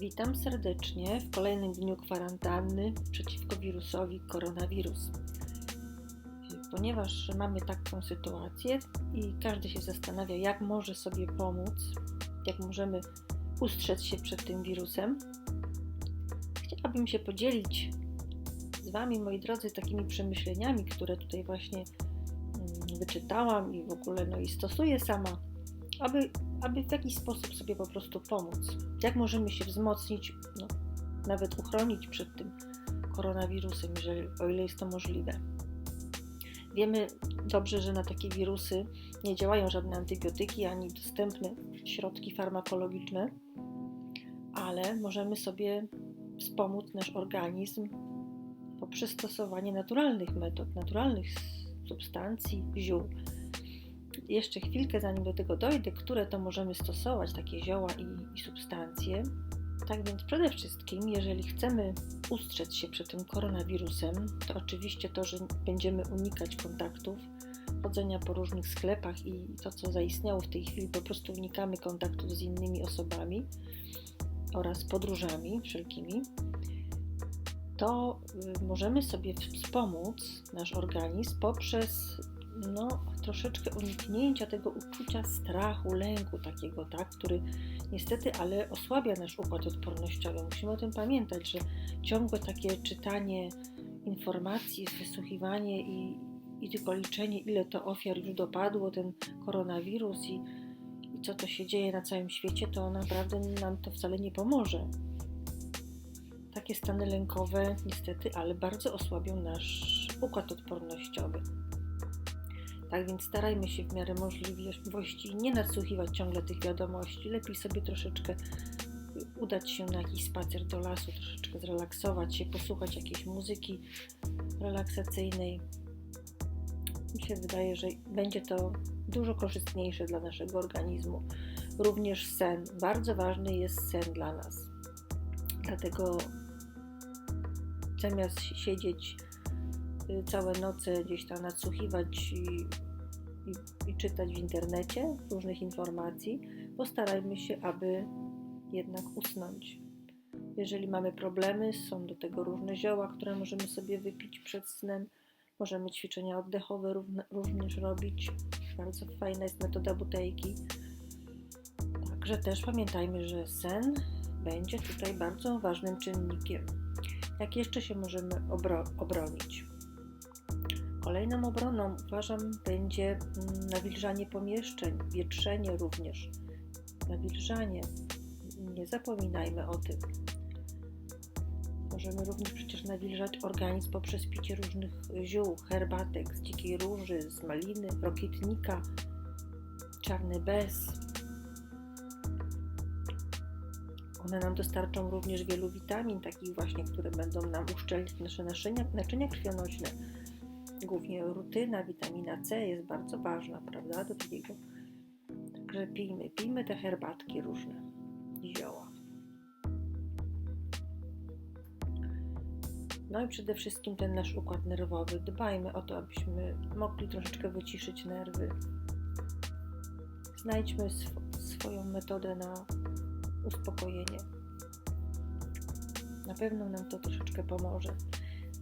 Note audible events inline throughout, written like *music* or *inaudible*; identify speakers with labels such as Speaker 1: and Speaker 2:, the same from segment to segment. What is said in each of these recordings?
Speaker 1: Witam serdecznie w kolejnym dniu kwarantanny przeciwko wirusowi koronawirus. Ponieważ mamy taką sytuację i każdy się zastanawia, jak może sobie pomóc, jak możemy ustrzec się przed tym wirusem, chciałabym się podzielić z Wami, moi drodzy, takimi przemyśleniami, które tutaj właśnie mm, wyczytałam i w ogóle no i stosuję sama, aby aby w jakiś sposób sobie po prostu pomóc. Jak możemy się wzmocnić, no, nawet uchronić przed tym koronawirusem, jeżeli, o ile jest to możliwe. Wiemy dobrze, że na takie wirusy nie działają żadne antybiotyki ani dostępne środki farmakologiczne, ale możemy sobie wspomóc nasz organizm poprzez stosowanie naturalnych metod, naturalnych substancji, ziół jeszcze chwilkę, zanim do tego dojdę, które to możemy stosować, takie zioła i, i substancje. Tak więc przede wszystkim, jeżeli chcemy ustrzec się przed tym koronawirusem, to oczywiście to, że będziemy unikać kontaktów, chodzenia po różnych sklepach i to, co zaistniało w tej chwili, po prostu unikamy kontaktów z innymi osobami oraz podróżami wszelkimi, to y, możemy sobie wspomóc nasz organizm poprzez no, troszeczkę uniknięcia tego uczucia strachu, lęku takiego, tak, który niestety, ale osłabia nasz układ odpornościowy. Musimy o tym pamiętać, że ciągłe takie czytanie informacji, wysłuchiwanie i, i tylko liczenie, ile to ofiar już dopadło, ten koronawirus i, i co to się dzieje na całym świecie, to naprawdę nam to wcale nie pomoże. Takie stany lękowe niestety, ale bardzo osłabią nasz układ odpornościowy. Tak więc starajmy się w miarę możliwości nie nadsłuchiwać ciągle tych wiadomości. Lepiej sobie troszeczkę udać się na jakiś spacer do lasu, troszeczkę zrelaksować się, posłuchać jakiejś muzyki relaksacyjnej. Mi się wydaje, że będzie to dużo korzystniejsze dla naszego organizmu. Również sen. Bardzo ważny jest sen dla nas. Dlatego zamiast siedzieć całe noce gdzieś tam nadsłuchiwać i, i, i czytać w internecie różnych informacji, postarajmy się, aby jednak usnąć. Jeżeli mamy problemy, są do tego różne zioła, które możemy sobie wypić przed snem. Możemy ćwiczenia oddechowe również robić. Bardzo fajna jest metoda butejki. Także też pamiętajmy, że sen będzie tutaj bardzo ważnym czynnikiem. Jak jeszcze się możemy obro obronić? Kolejną obroną uważam będzie mm, nawilżanie pomieszczeń, wietrzenie również. Nawilżanie. Nie zapominajmy o tym. Możemy również przecież nawilżać organizm poprzez picie różnych ziół, herbatek z dzikiej róży, z maliny, rokietnika, czarny bez. One nam dostarczą również wielu witamin, takich właśnie, które będą nam uszczelnić nasze naczynia, naczynia krwionośne głównie rutyna, witamina C jest bardzo ważna, prawda, do takiego. Także pijmy, pijmy te herbatki różne, zioła. No i przede wszystkim ten nasz układ nerwowy. Dbajmy o to, abyśmy mogli troszeczkę wyciszyć nerwy. Znajdźmy sw swoją metodę na uspokojenie. Na pewno nam to troszeczkę pomoże.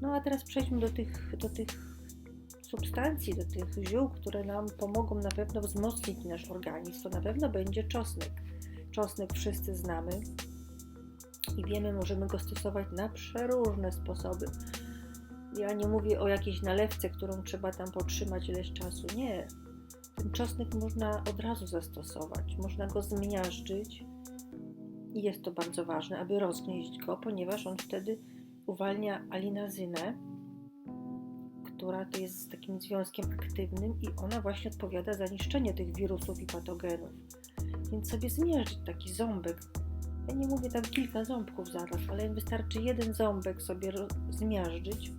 Speaker 1: No a teraz przejdźmy do tych, do tych substancji, do tych ziół, które nam pomogą na pewno wzmocnić nasz organizm, to na pewno będzie czosnek. Czosnek wszyscy znamy i wiemy, możemy go stosować na przeróżne sposoby. Ja nie mówię o jakiejś nalewce, którą trzeba tam potrzymać ileś czasu. Nie. Ten czosnek można od razu zastosować. Można go zmiażdżyć i jest to bardzo ważne, aby rozgnieść go, ponieważ on wtedy uwalnia alinazynę, która to jest takim związkiem aktywnym i ona właśnie odpowiada za niszczenie tych wirusów i patogenów. Więc sobie zmierzyć taki ząbek. Ja nie mówię tam kilka ząbków zaraz, ale wystarczy jeden ząbek sobie zmiażdżyć,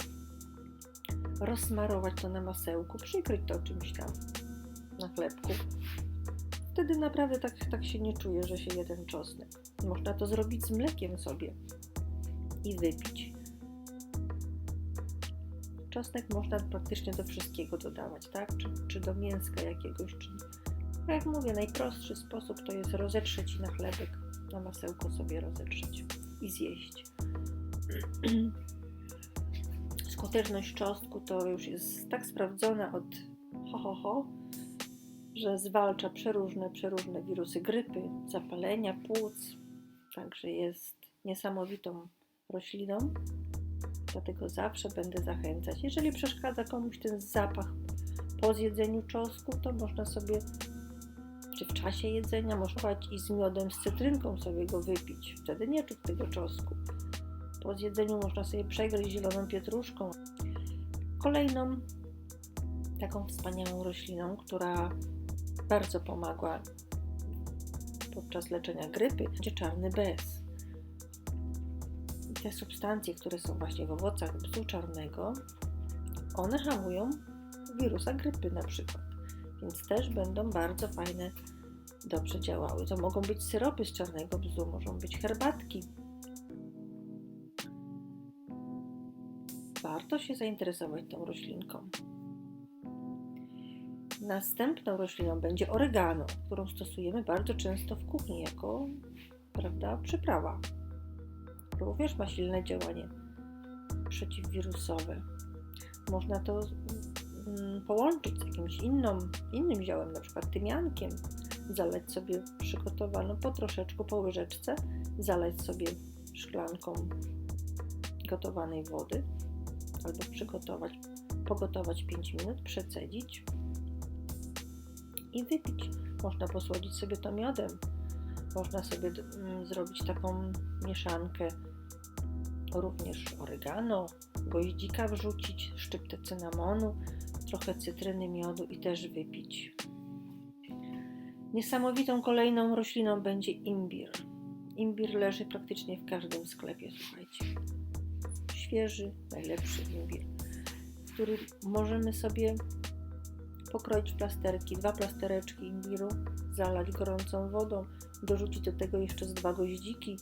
Speaker 1: rozsmarować to na masełku, przykryć to czymś tam na chlebku. Wtedy naprawdę tak, tak się nie czuje, że się jeden czosnek. Można to zrobić z mlekiem sobie i wypić. Czosnek można praktycznie do wszystkiego dodawać, tak? Czy, czy do mięska jakiegoś, czy... Jak mówię, najprostszy sposób to jest rozetrzeć na chlebek na masełku sobie rozetrzeć i zjeść. *clears throat* Skuteczność czosnku to już jest tak sprawdzona od ho, ho, ho że zwalcza przeróżne, przeróżne wirusy grypy, zapalenia płuc, także jest niesamowitą rośliną. Dlatego zawsze będę zachęcać. Jeżeli przeszkadza komuś ten zapach po zjedzeniu czosnku, to można sobie, czy w czasie jedzenia, można i z miodem, z cytrynką sobie go wypić. Wtedy nie czuć tego czosnku. Po zjedzeniu można sobie przegryźć zieloną pietruszką. Kolejną taką wspaniałą rośliną, która bardzo pomagła podczas leczenia grypy, będzie czarny bez. Te substancje, które są właśnie w owocach bzu czarnego, one hamują wirusa grypy na przykład, więc też będą bardzo fajne, dobrze działały. To mogą być syropy z czarnego bzu, mogą być herbatki. Warto się zainteresować tą roślinką. Następną rośliną będzie oregano, którą stosujemy bardzo często w kuchni jako prawda, przyprawa. Również ma silne działanie przeciwwirusowe. Można to mm, połączyć z jakimś inną, innym ziołem, na przykład tymiankiem. Zalać sobie przygotowaną po troszeczku, po łyżeczce, zalać sobie szklanką gotowanej wody albo przygotować, pogotować 5 minut, przecedzić i wypić. Można posłodzić sobie to miodem. Można sobie mm, zrobić taką mieszankę również oregano, goździka wrzucić, szczyptę cynamonu, trochę cytryny, miodu i też wypić. Niesamowitą kolejną rośliną będzie imbir. Imbir leży praktycznie w każdym sklepie, słuchajcie. Świeży, najlepszy imbir, który możemy sobie pokroić w plasterki, dwa plastereczki imbiru, zalać gorącą wodą, dorzucić do tego jeszcze z dwa goździki,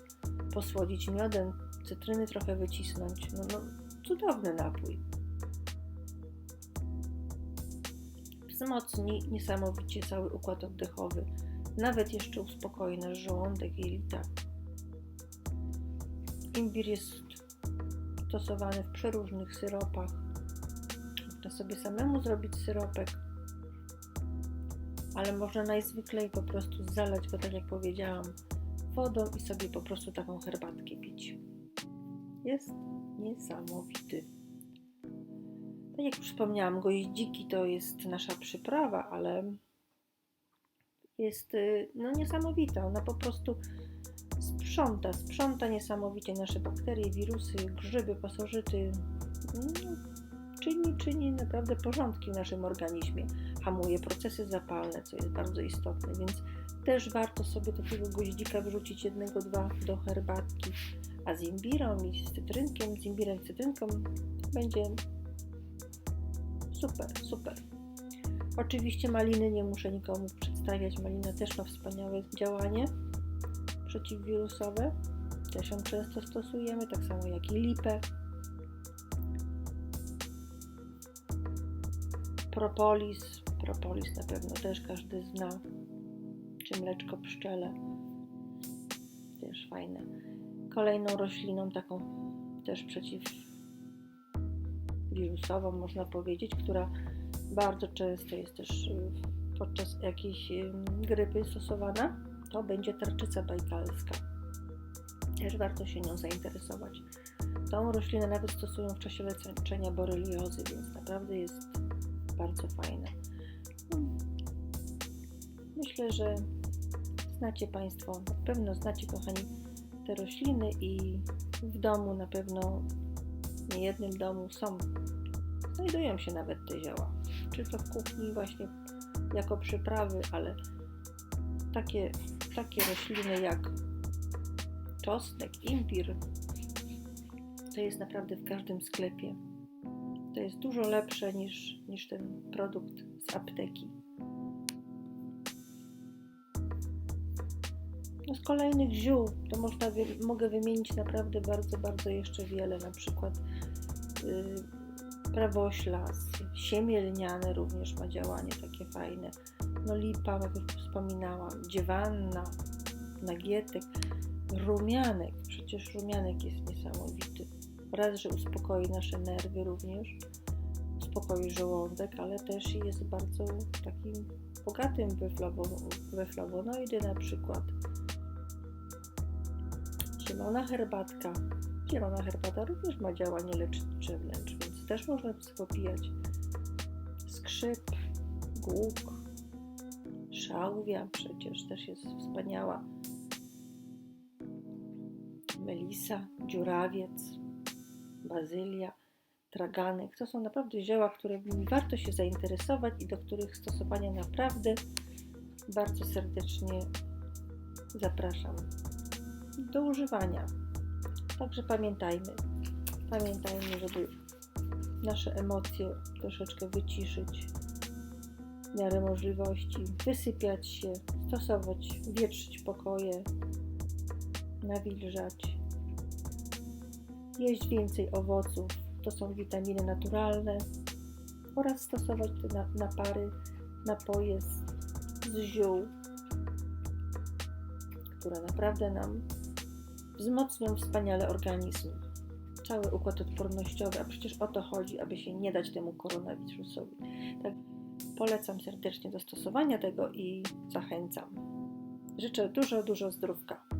Speaker 1: posłodzić miodem, cytryny trochę wycisnąć. No, no cudowny napój. Wzmocni niesamowicie cały układ oddechowy. Nawet jeszcze uspokoi nasz żołądek, jelita. Imbir jest stosowany w przeróżnych syropach. Można sobie samemu zrobić syropek ale można najzwyklej po prostu zalać go, tak jak powiedziałam, wodą i sobie po prostu taką herbatkę pić. Jest niesamowity. Tak jak już wspomniałam, goździki to jest nasza przyprawa, ale jest y, no, niesamowita. Ona po prostu sprząta, sprząta niesamowicie nasze bakterie, wirusy, grzyby, pasożyty. No, czyni, czyni naprawdę porządki w naszym organizmie, hamuje procesy zapalne, co jest bardzo istotne, więc też warto sobie tego goździka wrzucić jednego, dwa do herbatki, a z imbirą i z cytrynkiem, z imbirem i cytrynką będzie super, super. Oczywiście maliny nie muszę nikomu przedstawiać, malina też ma wspaniałe działanie przeciwwirusowe, też ją często stosujemy, tak samo jak i lipę. Propolis. Propolis na pewno też każdy zna. Czy mleczko pszczele. Też fajne. Kolejną rośliną, taką też przeciwwirusową, można powiedzieć, która bardzo często jest też y, podczas jakiejś grypy stosowana, to będzie tarczyca bajkalska. Też warto się nią zainteresować. Tą roślinę nawet stosują w czasie leczenia boreliozy, więc naprawdę jest bardzo fajne. Myślę, że znacie Państwo, na pewno znacie, kochani, te rośliny i w domu na pewno, w niejednym domu są, znajdują się nawet te zioła. Czy to w kuchni właśnie jako przyprawy, ale takie, takie rośliny jak czosnek, imbir, to jest naprawdę w każdym sklepie to jest dużo lepsze niż, niż ten produkt z apteki. No z kolejnych ziół to można, mogę wymienić naprawdę bardzo, bardzo jeszcze wiele, na przykład yy, prawoślas, siemię lniane również ma działanie takie fajne, no lipa, jak już wspominałam, dziewanna, nagietek, rumianek. Przecież rumianek jest niesamowity. Raz, że uspokoi nasze nerwy również, uspokoi żołądek, ale też jest bardzo takim bogatym we, flawo- we flawonoidy na przykład. Zielona herbatka. Zielona herbata również ma działanie lecznicze wręcz, więc też można z tego pijać. Skrzyp, głuk, szałwia przecież też jest wspaniała. Melisa, dziurawiec, bazylia, traganek. To są naprawdę zioła, którymi warto się zainteresować i do których stosowania naprawdę bardzo serdecznie zapraszam do używania. Także pamiętajmy, pamiętajmy, żeby nasze emocje troszeczkę wyciszyć w miarę możliwości, wysypiać się, stosować, wietrzyć pokoje, nawilżać, jeść więcej owoców, to są witaminy naturalne oraz stosować te na- napary, napoje z, z ziół, które naprawdę nam wzmocnią wspaniale organizm, cały układ odpornościowy, a przecież o to chodzi, aby się nie dać temu koronawirusowi. Tak, polecam serdecznie do stosowania tego i zachęcam. Życzę dużo, dużo zdrówka.